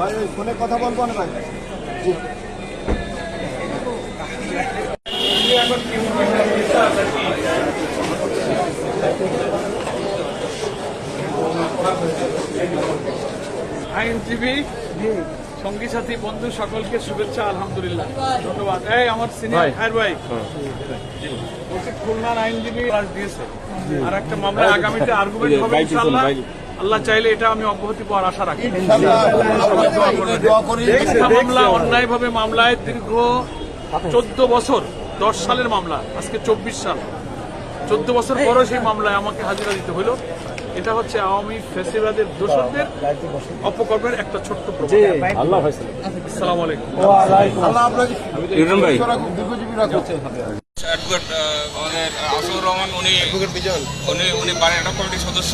ভাই ওই ফোনে কথা বলব না ভাই। আইনজীবী সঙ্গী সাথী বন্ধু সকলকে শুভেচ্ছা আলহামদুলিল্লাহ। ধন্যবাদ। এই আমার সিনিয়র ভাই। ভাই। খুলনার আইনজীবী দিয়েছে। আর একটা মামলা আগামীতে আর্গুমেন্ট হবে ইনশাআল্লাহ। আল্লাহ চাইলে এটা আমি অব্যাহতি পাওয়ার আশা রাখি। দোয়া করি মিথ্যা মামলা অন্যায়ভাবে মামলায় দীর্ঘ চোদ্দ বছর দশ সালের মামলা আজকে চব্বিশ সাল। চোদ্দ বছর পরে সেই মামলায় আমাকে হাজিরা দিতে হলো এটা হচ্ছে আওয়ামী ফেসিবাদের দোষরদের অপকর্মের একটা ছোট্ট প্রমাণ আল্লাহ আসসালামু আলাইকুম। আল্লাহ আপনাকে অ্যাডভোকেট আহ, আমাদের আসুর রহমান উনি উনি উনি বারেন্টা কমিটির সদস্য।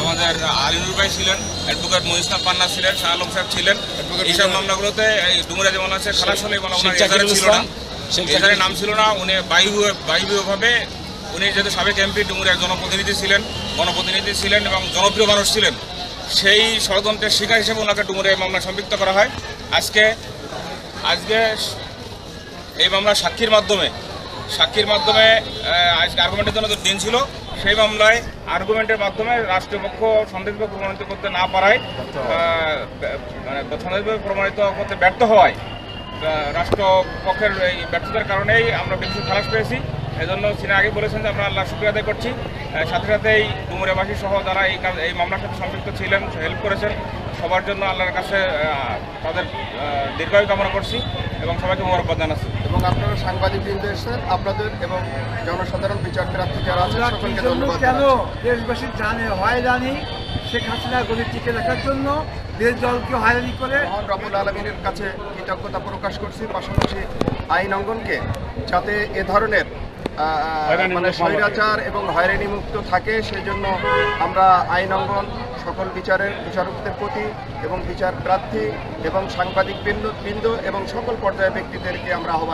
আমাদের আলিনুর ভাই ছিলেন অ্যাডভোকেট মহিসনাথ পান্না ছিলেন শাহ আলম সাহেব ছিলেন। এইসব মামলাগুলোতে ডুমুরা যেমন আছে খালাস হলে ওনার ছিল না। এজাহারে নাম ছিল না উনি বায়ু বায়ুভাবে উনি যেহেতু সাবেক এমপি ডুমুরিয়ার জনপ্রতিনিধি ছিলেন গণপ্রতিনিধি ছিলেন এবং জনপ্রিয় মানুষ ছিলেন সেই ষড়যন্ত্রের শিকার হিসেবে ওনাকে ডুমুরিয়া এই মামলায় সম্পৃক্ত করা হয়। আজকে আজকে এই মামলা সাক্ষীর মাধ্যমে সাক্ষীর মাধ্যমে আজকে আর্গুমেন্টের জন্য দিন ছিল সেই মামলায় আর্গুমেন্টের মাধ্যমে রাষ্ট্রপক্ষ সন্দেহভাবে প্রমাণিত করতে না পারায় মানে সন্দেহভাবে প্রমাণিত করতে ব্যর্থ হওয়ায় রাষ্ট্রপক্ষের এই ব্যর্থতার কারণেই আমরা বেশি খালাস পেয়েছি। এজন্য তিনি আগে বলেছেন যে আমরা আল্লাহ শুক্রিয়া আদায় করছি। আহ, সাথে সাথেই ডুমুরিয়াবাসী সহ যারা এই কাজ এই মামলার সাথে সম্পৃক্ত ছিলেন হেল্প করেছেন সবার জন্য আল্লাহর কাছে তাদের দীর্ঘায়ু কামনা করছি এবং সবাইকে মোবারকবাদ জানাচ্ছি। এবং আপনারা সাংবাদিক বৃন্দ এসেছেন আপনাদের এবং জনসাধারণ বিচার প্রার্থী যারা আছেন সকলকে ধন্যবাদ কেন জানাচ্ছি। দেশবাসী জানে হয়রানি শেখ হাসিনা গদি টিকে রাখার জন্য দেশ দলকে হয়রানি করে মহান রবুল আলমিনের কাছে কৃতজ্ঞতা প্রকাশ করছি পাশাপাশি আইন অঙ্গনকে যাতে এ ধরনের মানে স্বৈরাচার এবং হয়রানি মুক্ত থাকে সেজন্য আমরা আইন অঙ্গন সকল বিচারের বিচারকদের প্রতি এবং বিচার প্রার্থী এবং সাংবাদিক বৃন্দ বৃন্দ এবং সকল পর্যায়ের ব্যক্তিদেরকে আমরা আহ্বান